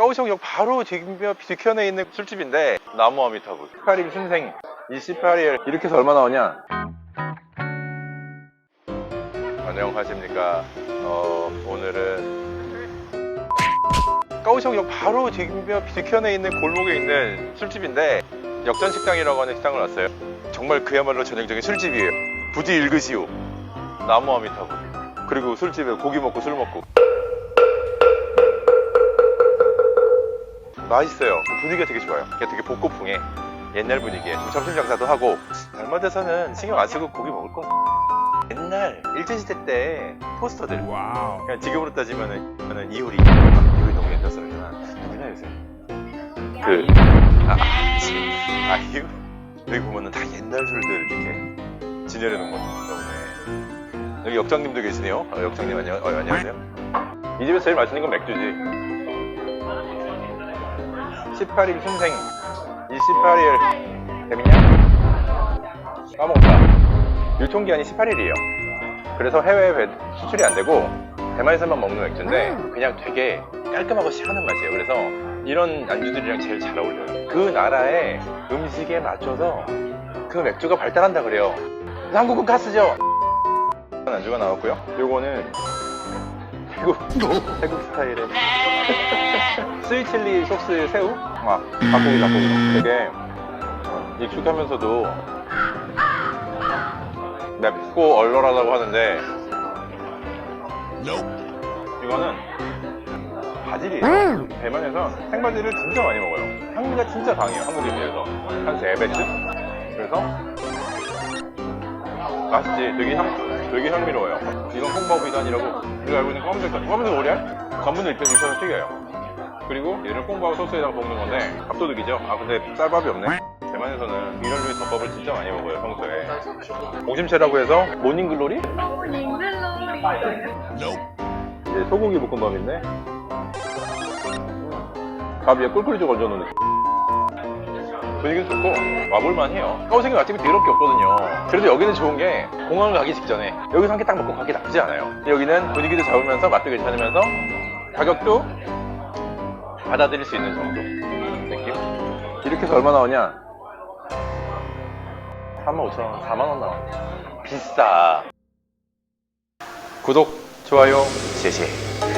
까우시역 바로 뒤편에 있는 술집인데 나무 아미타불 18일 신생 28일 이렇게 해서 얼마 나오냐? 안녕하십니까. 어, 오늘은 까우시역 바로 뒤편에 있는 골목에 있는 술집인데 역전식당이라고 하는 식당을 왔어요. 정말 그야말로 전형적인 술집이에요. 부디 읽으시오. 나무 아미타불 그리고 술집에 고기 먹고 술 먹고 맛있어요. 분위기가 되게 좋아요. 되게 복고풍에 옛날 분위기에 점심 장사도 하고 잘못해서는 신경 안 쓰고 고기 먹을 거. 옛날 일제시대 때 포스터들. 그냥 지금으로 따지면은 저는 이효리, 이효리 너무 옛날 사람이구나. 누구냐 요새? 그 아, 지, 아이유. 여기 보면은 다 옛날 술들 이렇게 진열해 놓은 거 나오네. 여기 역장님도 계시네요. 어, 역장님 안녕, 어, 안녕하세요. 이 집에서 제일 맛있는 건 맥주지. 18일 신생 28일 재밌냐? 까먹었다. 유통기한이 18일이에요. 그래서 해외에 배- 수출이 안 되고 대만에서만 먹는 맥주인데 그냥 되게 깔끔하고 시원한 맛이에요. 그래서 이런 안주들이랑 제일 잘 어울려요. 그 나라의 음식에 맞춰서 그 맥주가 발달한다 그래요. 한국은 가스죠? 안주가 나왔고요. 요거는 태국 태국 스타일의 스위칠리 소스 새우? 아, 닭고기, 닭고기. 되게 익숙하면서도 맵고 얼얼하다고 하는데 이거는 바질이에요. 대만에서 생바질을 진짜 많이 먹어요. 향기가 진짜 강해요. 한국에 비해서. 한 3배쯤? 그래서 맛있지. 되게 향, 되게 향미로워요. 이건 콩바오비단이라고 우리가 알고 있는 검은색, 검은색 오리알? 입혀서 입혀서 튀겨요. 그리고 얘를 콩밥 소스에다가 볶는 건데 밥도둑이죠. 아 근데 쌀밥이 없네. 대만에서는 이런 류의 덮밥을 진짜 많이 먹어요 평소에. 공심채라고 해서 모닝글로리? 이제 소고기 볶음밥인데 밥 위에 꿀꿀이죽 얹어놓은 느낌. 분위기는 좋고 와볼만 해요. 까우생이 맛집이 더럽게 없거든요. 그래도 여기는 좋은 게 공항을 가기 직전에 여기서 한개딱 먹고 가기 나쁘지 않아요. 여기는 분위기도 잡으면서 맛도 괜찮으면서 가격도 받아들일 수 있는 정도 느낌? 이렇게 해서 얼마 나오냐? 35,000원, 4만원 나와. 비싸. 구독, 좋아요,谢谢.